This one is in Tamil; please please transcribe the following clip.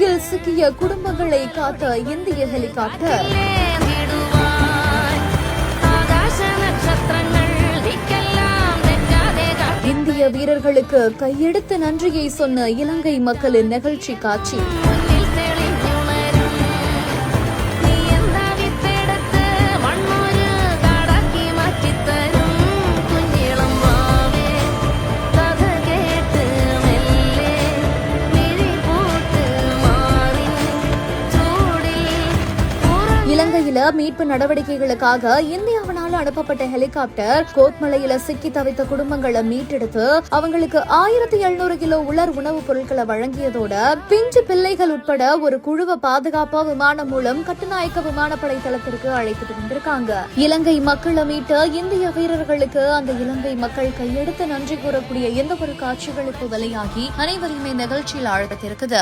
தீயில் சிக்கிய குடும்பங்களை காத்த இந்திய ஹெலிகாப்டர். இந்திய வீரர்களுக்கு கையெடுத்து நன்றியை சொன்ன இலங்கை மக்களின் நிகழ்ச்சி காட்சி. இலங்கையில மீட்பு நடவடிக்கைகளுக்காக இந்தியாவினால் அனுப்பப்பட்ட ஹெலிகாப்டர் கோத்மலையில சிக்கி தவித்த குடும்பங்களை மீட்டெடுத்து அவங்களுக்கு ஆயிரத்தி எழுநூறு கிலோ உலர் உணவுப் பொருட்களை வழங்கியதோட பிஞ்சு பிள்ளைகள் உட்பட ஒரு குழுவை பாதுகாப்பா விமானம் மூலம் கட்டுநாயக்க விமானப்படை தளத்திற்கு அழைத்துட்டு வந்திருக்காங்க. இலங்கை மக்களை மீட்ட இந்திய வீரர்களுக்கு அந்த இலங்கை மக்கள் கையெடுத்து நன்றி கூறக்கூடிய எந்த ஒரு காட்சிகளுக்கு விலையாகி அனைவரையுமே நிகழ்ச்சியில் ஆழ்த்திருக்குது